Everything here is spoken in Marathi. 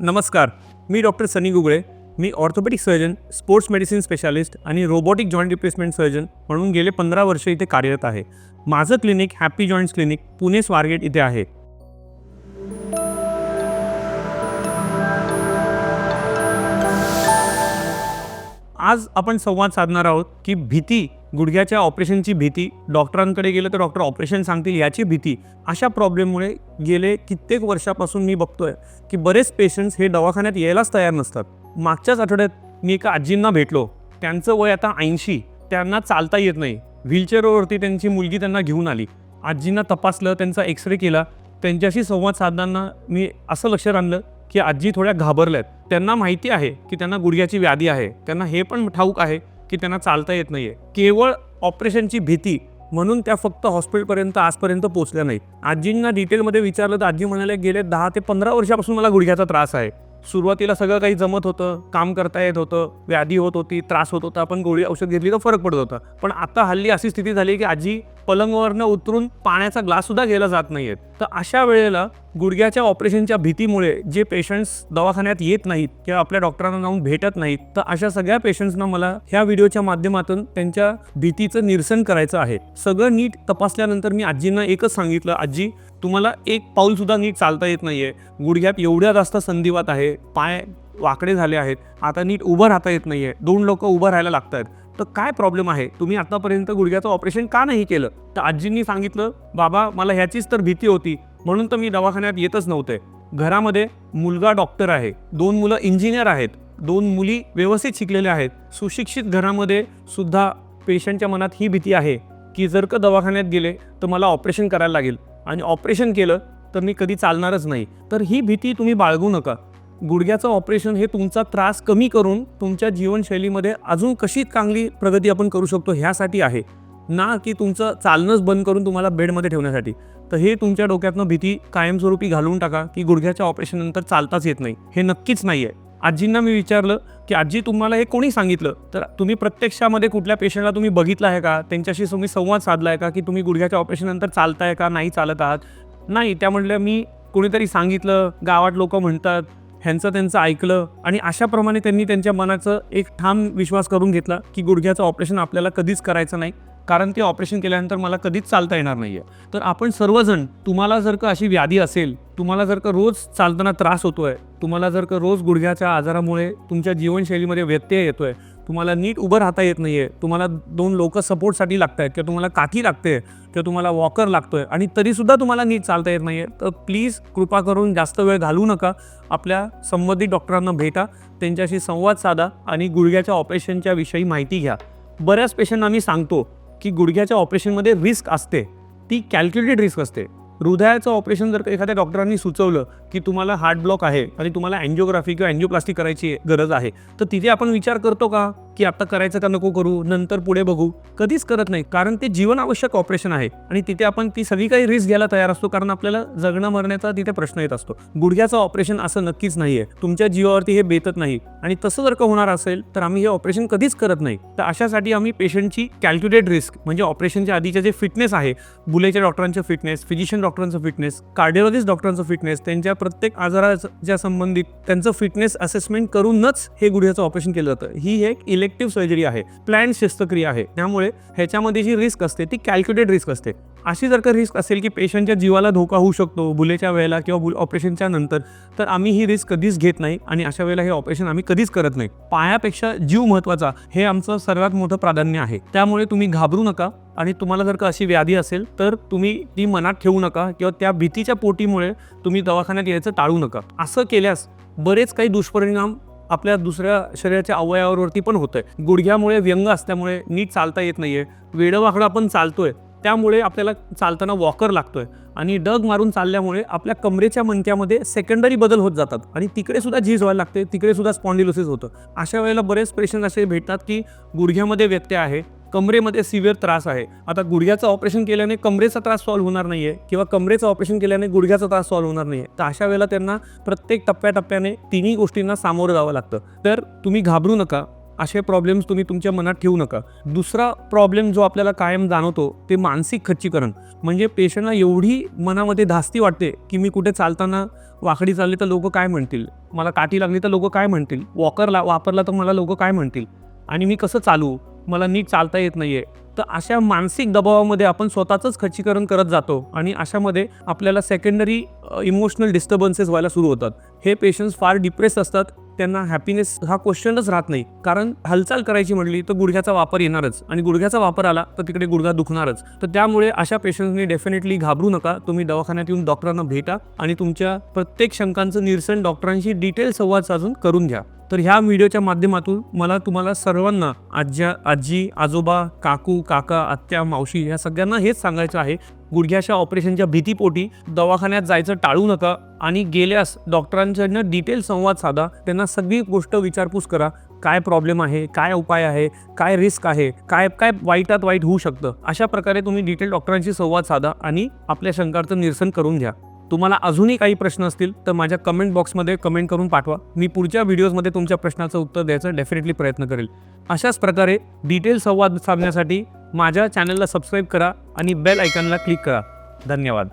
नमस्कार मी डॉक्टर सनी गुगळे. मी orthopaedic surgeon sports medicine specialist आणि रोबोटिक जॉईंट रिप्लेसमेंट सर्जन म्हणून गेले पंधरा वर्ष इथे कार्यरत आहे. माझं clinic happy joints clinic Pune Swargate इथे आहे. आज आपण संवाद साधणार आहोत की भीती गुडघ्याच्या ऑपरेशनची भीती डॉक्टरांकडे गेलं तर डॉक्टर ऑपरेशन सांगतील याची भीती अशा प्रॉब्लेममुळे गेले कित्येक वर्षापासून मी बघतोय की बरेच पेशंट्स हे दवाखान्यात यायलाच तयार नसतात. मागच्याच आठवड्यात मी एका आजींना भेटलो. त्यांचं वय आता ऐंशी त्यांना चालता येत नाही. व्हीलचेअरवरती त्यांची मुलगी त्यांना घेऊन आली. आजींना तपासलं त्यांचा एक्सरे केला. त्यांच्याशी संवाद साधताना मी असं लक्षात आणलं की आजी थोड्या घाबरल्यात. त्यांना माहिती आहे की त्यांना गुडघ्याची व्याधी आहे. त्यांना हे पण ठाऊक आहे की त्यांना चालता येत नाही आहे केवळ ऑपरेशनची भीती म्हणून त्या फक्त हॉस्पिटलपर्यंत आजपर्यंत पोहोचल्या नाही आजींना डिटेलमध्ये विचारलं तर आजी म्हणाले गेले दहा ते पंधरा वर्षापासून मला गुडघ्याचा त्रास आहे. सुरुवातीला सगळं काही जमत होतं काम करता येत होतं व्याधी होत होती त्रास होत होता आपण गोळी औषध घेतली तर फरक पडत होता. पण आता हल्ली अशी स्थिती झाली की आजी पलंगवरनं उतरून पाण्याचा ग्लाससुद्धा गेला जात जात नाहीयेत. तर अशा वेळेला गुडघ्याच्या ऑपरेशनच्या भीतीमुळे जे पेशंट्स दवाखान्यात येत नाहीत किंवा आपल्या डॉक्टरांना जाऊन भेटत नाहीत तर अशा सगळ्या पेशंट्सना मला ह्या व्हिडिओच्या माध्यमातून त्यांच्या भीतीचं निरसन करायचं आहे. सगळं नीट तपासल्यानंतर मी आजींना एकच सांगितलं आजी तुम्हाला एक पाऊलसुद्धा नीट चालता येत नाही आहे गुडघ्यात एवढ्या जास्त संधिवात आहे पाय वाकडे झाले आहेत आता नीट उभं राहता येत नाही आहे दोन लोक उभं राहायला लागतात तर काय प्रॉब्लेम आहे? तुम्ही आतापर्यंत गुडघ्याचं ऑपरेशन का नाही केलं? तर आजींनी सांगितलं बाबा मला ह्याचीच तर भीती होती. म्हणून तर मी दवाखान्यात येतच नव्हते. घरामध्ये मुलगा डॉक्टर आहे. दोन मुलं इंजिनियर आहेत. दोन मुली व्यवस्थित शिकलेल्या आहेत. सुशिक्षित घरामध्ये सुद्धा पेशंटच्या मनात ही भीती आहे की जर का दवाखान्यात गेले तर मला ऑपरेशन करायला लागेल. आणि ऑपरेशन केलं तर मी कधी चालणारच नाही. तर ही भीती तुम्ही बाळगू नका. गुडघ्याचं ऑपरेशन हे तुमचा त्रास कमी करून तुमच्या जीवनशैलीमध्ये अजून कशी चांगली प्रगती आपण करू शकतो ह्यासाठी आहे. ना की तुमचं चालणंच बंद करून तुम्हाला बेडमध्ये ठेवण्यासाठी. तर हे तुमच्या डोक्यातनं भीती कायमस्वरूपी घालून टाका की गुडघ्याच्या ऑपरेशननंतर चालताच येत नाही. हे नक्कीच नाही आहे. आजींना मी विचारलं की आजी तुम्हाला हे कोणी सांगितलं? तर तुम्ही प्रत्यक्षामध्ये कुठल्या पेशंटला तुम्ही बघितलं आहे का? त्यांच्याशी तुम्ही संवाद साधला आहे का की तुम्ही गुडघ्याच्या ऑपरेशननंतर चालताय का? नाही चालत आहात? नाही त्या म्हणल्या मी कोणीतरी सांगितलं. गावात लोक म्हणतात ह्यांचं त्यांचं ऐकलं आणि अशाप्रमाणे त्यांनी त्यांच्या मनाचं एक ठाम विश्वास करून घेतला की गुडघ्याचं ऑपरेशन आपल्याला कधीच करायचं नाही. कारण ते ऑपरेशन केल्यानंतर मला कधीच चालता येणार नाही आहे तर आपण सर्वजण तुम्हाला जर का अशी व्याधी असेल तुम्हाला जर का रोज चालताना त्रास होतोय तुम्हाला जर का रोज गुडघ्याच्या आजारामुळे तुमच्या जीवनशैलीमध्ये व्यत्यय येतोय तुम्हाला नीट उभं राहता येत नाही आहे तुम्हाला दोन लोक सपोर्टसाठी लागत आहेत किंवा तुम्हाला काठी लागते किंवा तुम्हाला वॉकर लागतो आहे आणि तरीसुद्धा तुम्हाला नीट चालता येत नाही आहे तर प्लीज कृपा करून जास्त वेळ घालू नका. आपल्या संबंधित डॉक्टरांना भेटा त्यांच्याशी संवाद साधा आणि गुडघ्याच्या ऑपरेशनच्या विषयी माहिती घ्या. बऱ्याच पेशंटना आम्ही सांगतो की गुडघ्याच्या ऑपरेशनमध्ये रिस्क असते. ती कॅल्क्युलेटेड रिस्क असते. हृदयाचं ऑपरेशन जर का एखाद्या डॉक्टरांनी सुचवलं की तुम्हाला हार्ट ब्लॉक आहे आणि तुम्हाला अँजिओग्राफी किंवा अँजिओप्लास्टी करायची गरज आहे तर तिथे आपण विचार करतो का? की आता करायचं का नको करू नंतर पुढे बघू. कधीच करत नाही कारण ते जीवनावश्यक ऑपरेशन आहे आणि तिथे आपण ती सगळी काही रिस्क घ्यायला तयार असतो कारण आपल्याला जगणं मरण्याचा तिथे प्रश्न येत असतो. गुडघ्याचं ऑपरेशन असं नक्कीच नाही आहे तुमच्या जीवावरती हे बेतत नाही आणि तसं जर का होणार असेल तर आम्ही हे ऑपरेशन कधीच करत नाही. तर अशासाठी आम्ही पेशंटची कॅल्क्युलेट रिस्क म्हणजे ऑपरेशनच्या आधीचे जे फिटनेस आहे बुलेच्या डॉक्टरांचं फिटनेस फिजिशियन डॉक्टरांचं फिटनेस कार्डिओलॉजिस्ट डॉक्टरांचं फिटनेस त्यांच्या प्रत्येक आजाराच्या संबंधित त्यांचं फिटनेस असेसमेंट करूनच हे गुडघ्याचं ऑपरेशन केलं जातं. ही एक इलेक्टिव्ह सर्जरी आहे प्लॅन शस्त्रक्रिया आहे. त्यामुळे ह्याच्यामध्ये जी रिस्क असते ती कॅल्क्युलेट रिस्क असते. अशी जर का रिस्क असेल की पेशंटच्या जीवाला धोका होऊ शकतो बुलेच्या वेळेला किंवा बुल ऑपरेशनच्या नंतर तर आम्ही ही रिस्क कधीच घेत नाही आणि अशा वेळेला हे ऑपरेशन आम्ही कधीच करत नाही. पायापेक्षा जीव महत्त्वाचा हे आमचं सर्वात मोठं प्राधान्य आहे. त्यामुळे तुम्ही घाबरू नका आणि तुम्हाला जर का अशी व्याधी असेल तर तुम्ही ती मनात ठेवू नका किंवा त्या भीतीच्या पोटीमुळे तुम्ही दवाखान्यात यायचं टाळू नका. असं केल्यास बरेच काही दुष्परिणाम आपल्या दुसऱ्या शरीराच्या अवयवावरती पण होतंय. आहे गुडघ्यामुळे व्यंग असल्यामुळे नीट चालता येत नाहीये. वेडवाकडं आपण चालतोय त्यामुळे आपल्याला चालताना वॉकर लागतोय. आणि डग मारून चालल्यामुळे आपल्या कमरेच्या मणक्यामध्ये सेकंडरी बदल होत जातात. आणि तिकडे सुद्धा झीज व्हायला लागते तिकडे सुद्धा स्पॉन्डिलोसिस होतं. अशा वेळेला बरेच पेशंट असे भेटतात की गुडघ्यामध्ये व्यत्यय आहे. कमरेमध्ये सिव्हिअर त्रास आहे. आता गुडघ्याचं ऑपरेशन केल्याने कमरेचा त्रास सॉल्व्ह होणार नाही आहे किंवा कमरेचं ऑपरेशन केल्याने गुडघ्याचा त्रास सॉल्व्ह होणार नाही आहे तर अशा वेळेला त्यांना प्रत्येक टप्प्याटप्प्याने तिन्ही गोष्टींना सामोरं जावं लागतं. तर तुम्ही घाबरू नका. असे प्रॉब्लेम्स तुम्ही तुमच्या मनात ठेवू नका. दुसरा प्रॉब्लेम जो आपल्याला कायम जाणवतो ते मानसिक खच्चीकरण. म्हणजे पेशंटला एवढी मनामध्ये धास्ती वाटते की मी कुठे चालताना वाकडी चालली तर लोक काय म्हणतील? मला काठी लागली तर लोक काय म्हणतील? वॉकरला वापरला तर मला लोक काय म्हणतील? आणि मी कसं चालू? मला नीट चालता येत नाहीये. तर अशा मानसिक दबावामध्ये आपण स्वतःचंच खच्चीकरण करत जातो आणि अशामध्ये आपल्याला सेकंडरी इमोशनल डिस्टर्बन्सेस व्हायला सुरू होतात. हे पेशंट्स फार डिप्रेस असतात. त्यांना हॅपीनेस हा क्वेश्चनच राहत नाही. कारण हालचाल करायची म्हटली तर गुडघ्याचा वापर येणारच आणि गुडघ्याचा वापर आला तर तिकडे गुडघा दुखणारच. तर त्यामुळे अशा पेशंट्सनी डेफिनेटली घाबरू नका. तुम्ही दवाखान्यात येऊन डॉक्टरांना भेटा आणि तुमच्या प्रत्येक शंकांचं निरसन डॉक्टरांशी डिटेल संवाद साधून करून घ्या. तर ह्या व्हिडिओच्या माध्यमातून मला तुम्हाला सर्वांना आज्या आजी आजोबा काकू काका आत्या मावशी ह्या सगळ्यांना हेच सांगायचं आहे गुडघ्याच्या ऑपरेशनच्या भीतीपोटी दवाखान्यात जायचं टाळू नका आणि गेल्यास डॉक्टरांच्यानं डिटेल संवाद साधा त्यांना सगळी गोष्ट विचारपूस करा काय प्रॉब्लेम आहे काय उपाय आहे काय रिस्क आहे काय काय वाईटात वाईट होऊ शकतं. अशा प्रकारे तुम्ही डिटेल डॉक्टरांशी संवाद साधा आणि आपल्या शंकाचं निरसन करून घ्या. तुम्हाला अजूनही काही प्रश्न असतील तर माझ्या कमेंट बॉक्समध्ये कमेंट करून पाठवा. मी पुढच्या व्हिडिओजमध्ये तुमच्या प्रश्नाचं उत्तर द्यायचा डेफिनेटली प्रयत्न करेल. अशाच प्रकारे डिटेल संवाद साधण्यासाठी माझ्या चॅनलला सबस्क्राईब करा आणि बेल आयकॉनला क्लिक करा. धन्यवाद.